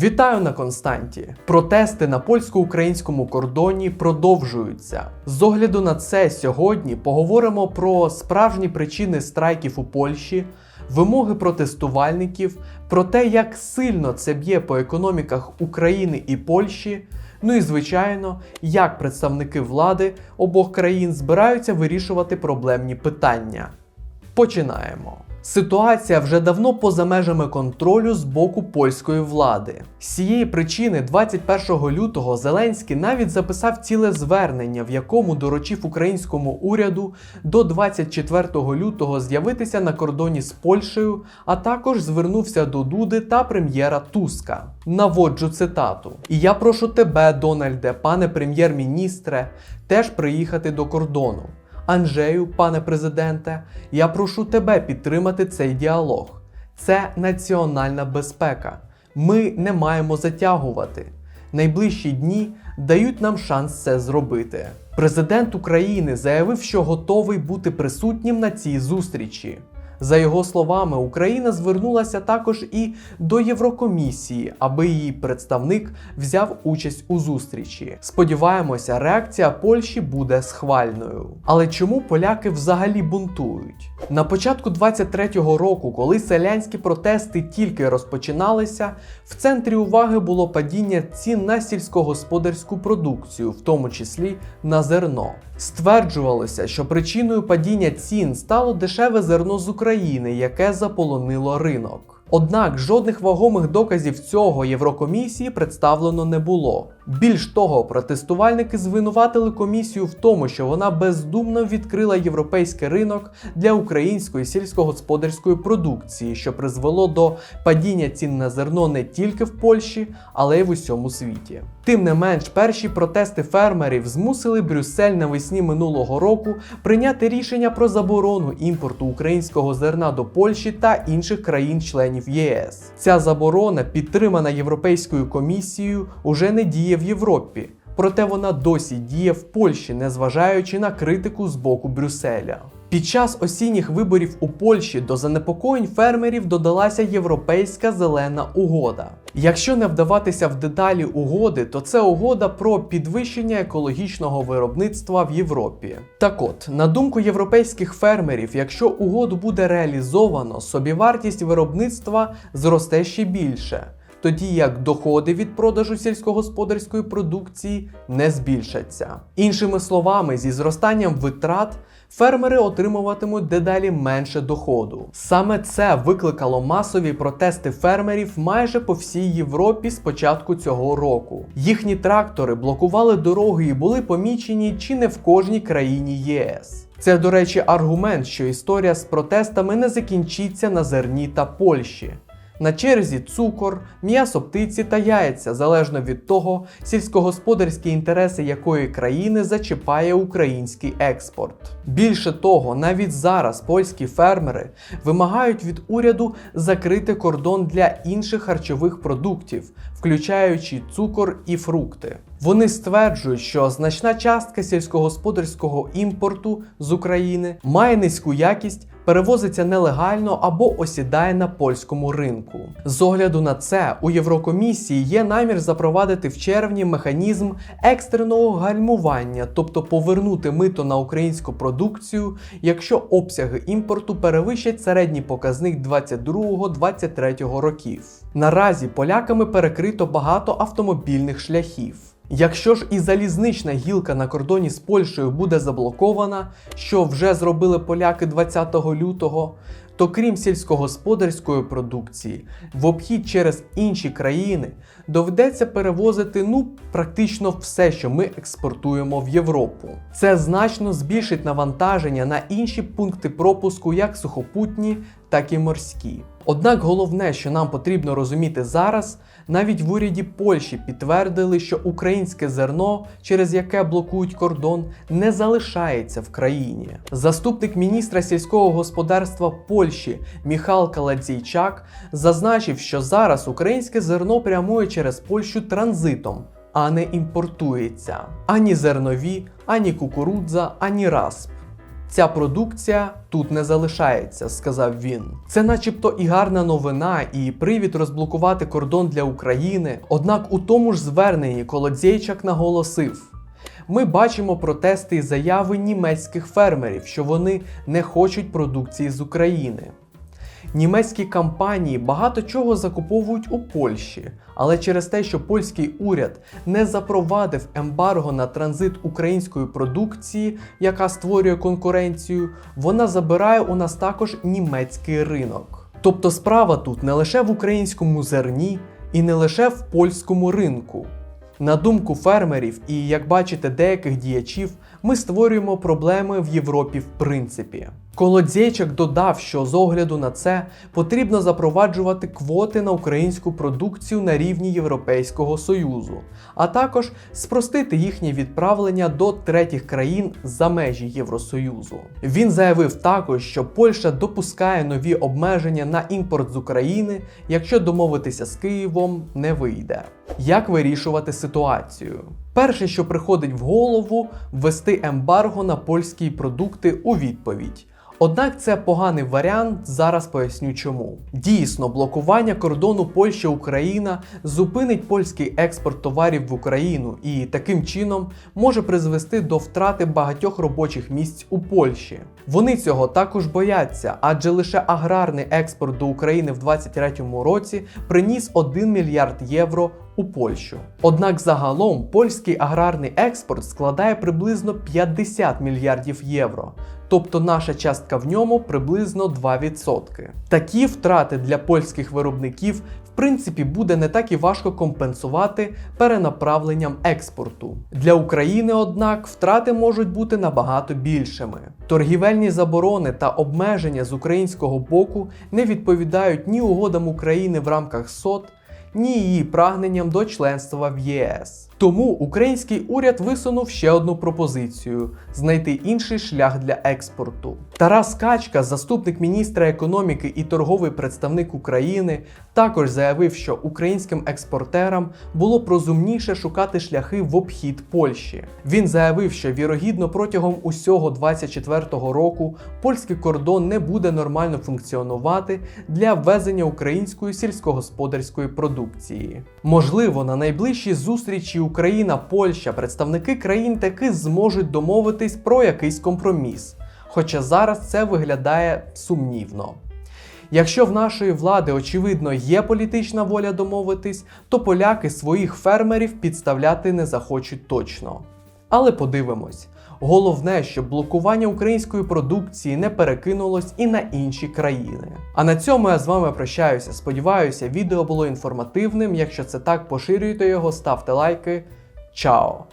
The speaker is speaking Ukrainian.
Вітаю на Константі. Протести на польсько-українському кордоні продовжуються. З огляду на це сьогодні поговоримо про справжні причини страйків у Польщі, вимоги протестувальників, про те, як сильно це б'є по економіках України і Польщі. Ну і звичайно, як представники влади обох країн збираються вирішувати проблемні питання. Починаємо. Ситуація вже давно поза межами контролю з боку польської влади. З цієї причини, 21 лютого Зеленський навіть записав ціле звернення, в якому доручив українському уряду до 24 лютого з'явитися на кордоні з Польщею, а також звернувся до Дуди та прем'єра Туска. Наводжу цитату: І я прошу тебе, Дональде, пане прем'єр-міністре, теж приїхати до кордону. Анджею, пане президенте, я прошу тебе підтримати цей діалог. Це національна безпека. Ми не маємо затягувати. Найближчі дні дають нам шанс це зробити. Президент України заявив, що готовий бути присутнім на цій зустрічі. За його словами, Україна звернулася також і до Єврокомісії, аби її представник взяв участь у зустрічі. Сподіваємося, реакція Польщі буде схвальною. Але чому поляки взагалі бунтують? На початку 23-го року, коли селянські протести тільки розпочиналися, в центрі уваги було падіння цін на сільськогосподарську продукцію, в тому числі на зерно. Стверджувалося, що причиною падіння цін стало дешеве зерно з України, яке заполонило ринок. Однак жодних вагомих доказів цього Єврокомісії представлено не було. Більш того, протестувальники звинуватили комісію в тому, що вона бездумно відкрила європейський ринок для української сільськогосподарської продукції, що призвело до падіння цін на зерно не тільки в Польщі, але й в усьому світі. Тим не менш, перші протести фермерів змусили Брюссель навесні минулого року прийняти рішення про заборону імпорту українського зерна до Польщі та інших країн-членів ЄС. Ця заборона, підтримана Європейською комісією, уже не діє в Європі. Проте вона досі діє в Польщі, незважаючи на критику з боку Брюсселя. Під час осінніх виборів у Польщі до занепокоєнь фермерів додалася європейська зелена угода. Якщо не вдаватися в деталі угоди, то це угода про підвищення екологічного виробництва в Європі. Так от, на думку європейських фермерів, якщо угоду буде реалізовано, собівартість виробництва зросте ще більше тоді як доходи від продажу сільськогосподарської продукції не збільшаться. Іншими словами, зі зростанням витрат фермери отримуватимуть дедалі менше доходу. Саме це викликало масові протести фермерів майже по всій Європі з початку цього року. Їхні трактори блокували дороги і були помічені чи не в кожній країні ЄС. Це, до речі, аргумент, що історія з протестами не закінчиться на зерні та Польщі. На черзі цукор, м'ясо птиці та яйця, залежно від того, сільськогосподарські інтереси якої країни зачіпає український експорт. Більше того, навіть зараз польські фермери вимагають від уряду закрити кордон для інших харчових продуктів, включаючи цукор і фрукти. Вони стверджують, що значна частка сільськогосподарського імпорту з України має низьку якість, перевозиться нелегально або осідає на польському ринку. З огляду на це у Єврокомісії є намір запровадити в червні механізм екстреного гальмування, тобто повернути мито на українську продукцію, якщо обсяги імпорту перевищать середній показник 22-23 років. Наразі поляками перекрито багато автомобільних шляхів. Якщо ж і залізнична гілка на кордоні з Польщею буде заблокована, що вже зробили поляки 20 лютого, то крім сільськогосподарської продукції, в обхід через інші країни доведеться перевозити ну практично все, що ми експортуємо в Європу. Це значно збільшить навантаження на інші пункти пропуску, як сухопутні, так і морські. Однак головне, що нам потрібно розуміти зараз, навіть в уряді Польщі підтвердили, що українське зерно, через яке блокують кордон, не залишається в країні. Заступник міністра сільського господарства Польщі Міхал Каладзійчак зазначив, що зараз українське зерно прямує через Польщу транзитом. А не імпортується ані зернові, ані кукурудза, ані расп. Ця продукція тут не залишається, сказав він. Це, начебто, і гарна новина, і привід розблокувати кордон для України. Однак у тому ж зверненні Колодзейчак наголосив. Ми бачимо протести і заяви німецьких фермерів, що вони не хочуть продукції з України. Німецькі компанії багато чого закуповують у Польщі, але через те, що польський уряд не запровадив ембарго на транзит української продукції, яка створює конкуренцію, вона забирає у нас також німецький ринок. Тобто справа тут не лише в українському зерні і не лише в польському ринку. На думку фермерів і, як бачите, деяких діячів, ми створюємо проблеми в Європі в принципі. Колодзейчик додав, що з огляду на це потрібно запроваджувати квоти на українську продукцію на рівні Європейського Союзу, а також спростити їхнє відправлення до третіх країн за межі Євросоюзу. Він заявив також, що Польща допускає нові обмеження на імпорт з України, якщо домовитися з Києвом не вийде. Як вирішувати ситуацію? Перше, що приходить в голову, ввести ембарго на польські продукти у відповідь. Однак це поганий варіант, зараз поясню чому. Дійсно, блокування кордону Польща-Україна зупинить польський експорт товарів в Україну і таким чином може призвести до втрати багатьох робочих місць у Польщі. Вони цього також бояться, адже лише аграрний експорт до України в 2023 році приніс 1 мільярд євро у Польщу. Однак загалом польський аграрний експорт складає приблизно 50 мільярдів євро. Тобто наша частка в ньому приблизно 2%. Такі втрати для польських виробників в принципі буде не так і важко компенсувати перенаправленням експорту. Для України, однак, втрати можуть бути набагато більшими. Торгівельні заборони та обмеження з українського боку не відповідають ні угодам України в рамках СОТ, ні її прагненням до членства в ЄС. Тому український уряд висунув ще одну пропозицію знайти інший шлях для експорту. Тарас Качка, заступник міністра економіки і торговий представник України, також заявив, що українським експортерам було б розумніше шукати шляхи в обхід Польщі. Він заявив, що вірогідно протягом усього 24-го року польський кордон не буде нормально функціонувати для ввезення української сільськогосподарської продукції. Можливо, на найближчій зустрічі Україна, Польща, представники країн таки зможуть домовитись про якийсь компроміс. Хоча зараз це виглядає сумнівно. Якщо в нашої влади, очевидно, є політична воля домовитись, то поляки своїх фермерів підставляти не захочуть точно. Але подивимось. Головне, щоб блокування української продукції не перекинулось і на інші країни. А на цьому я з вами прощаюся. Сподіваюся, відео було інформативним. Якщо це так, поширюйте його, ставте лайки. Чао!